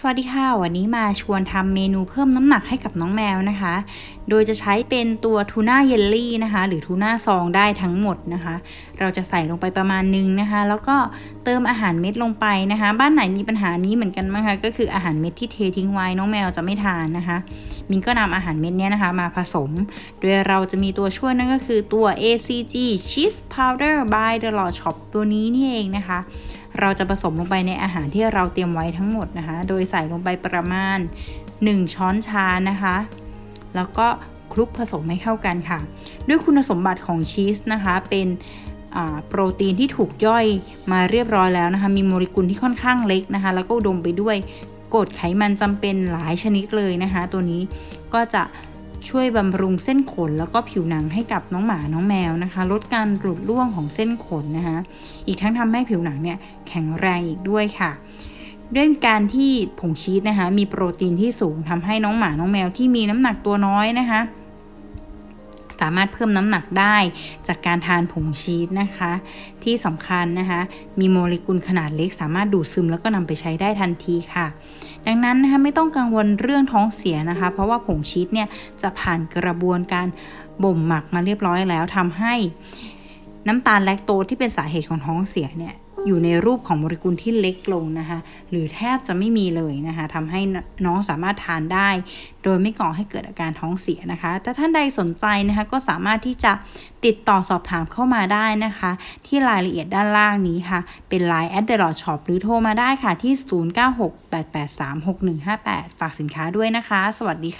สวัสดีค่ะ วันนี้มาชวนทำเมนูเพิ่มน้ำหนักให้กับน้องแมวนะคะ โดยจะใช้เป็นตัวทูน่าเยลลี่นะคะ หรือทูน่าซองได้ทั้งหมดนะคะ เราจะใส่ลงไปประมาณนึงนะคะ แล้วก็เติมอาหารเม็ดลงไปนะคะ บ้านไหนมีปัญหานี้เหมือนกันไหมคะ ก็คืออาหารเม็ดที่เททิ้งไว้น้องแมวจะไม่ทานนะคะ มินก็นำอาหารเม็ดเนี้ยนะคะ มาผสม โดยเราจะมีตัวช่วยนั่นก็คือตัว ACG Cheese Powder by The Law Shop ตัวนี้นี่เองนะคะ เราจะผสมลงไปในอาหารที่เราเตรียมไว้ทั้งหมดนะคะ โดยใส่ลงไปประมาณ 1 ช้อนชานะคะ แล้วก็คลุกผสมให้เข้ากันค่ะ ด้วยคุณสมบัติของชีสนะคะ เป็นโปรตีนที่ถูกย่อยมาเรียบร้อยแล้วนะคะ มีโมเลกุลที่ค่อนข้างเล็กนะคะ แล้วก็อุดมไปด้วยกรดไขมันจำเป็นหลายชนิดเลยนะคะ ตัวนี้ก็จะ ช่วยบำรุงเส้นขนแล้วก็ผิวหนังให้กับน้องหมาน้องแมวนะคะ ลดการหลุดร่วงของเส้นขนนะคะ อีกทั้งทำให้ผิวหนังเนี่ยแข็งแรงอีกด้วยค่ะด้วยการที่ผงชีสนะคะ มีโปรตีนที่สูงทำให้น้องหมาน้องแมวที่มีน้ำหนักตัวน้อยนะคะ สามารถเพิ่มน้ำหนักได้จากการทานผงชีสนะคะ ที่สำคัญนะคะ มีโมเลกุลขนาดเล็ก สามารถดูดซึมแล้วก็นำไปใช้ได้ทันทีค่ะ ดังนั้นนะคะไม่ต้องกังวลเรื่องท้องเสียนะคะ เพราะว่าผงชีสเนี่ยจะผ่านกระบวนการบ่มหมักมาเรียบร้อยแล้วทำให้น้ำตาลแลคโตที่เป็นสาเหตุของท้องเสียเนี่ย อยู่ในรูปของโมเลกุลที่เล็กลงนะคะหรือแทบจะไม่มีเลยนะคะทำให้น้องสามารถทานได้ โดยไม่ก่อให้เกิดอาการท้องเสียนะคะถ้าท่านใดสนใจนะคะก็สามารถที่จะติดต่อสอบถามเข้ามาได้นะคะ ที่รายละเอียดด้านล่างนี้ค่ะ เป็น Line at the Lord Shop หรือโทรมาได้ค่ะที่ 0968836158 ฝากสินค้าด้วยนะคะ สวัสดีค่ะ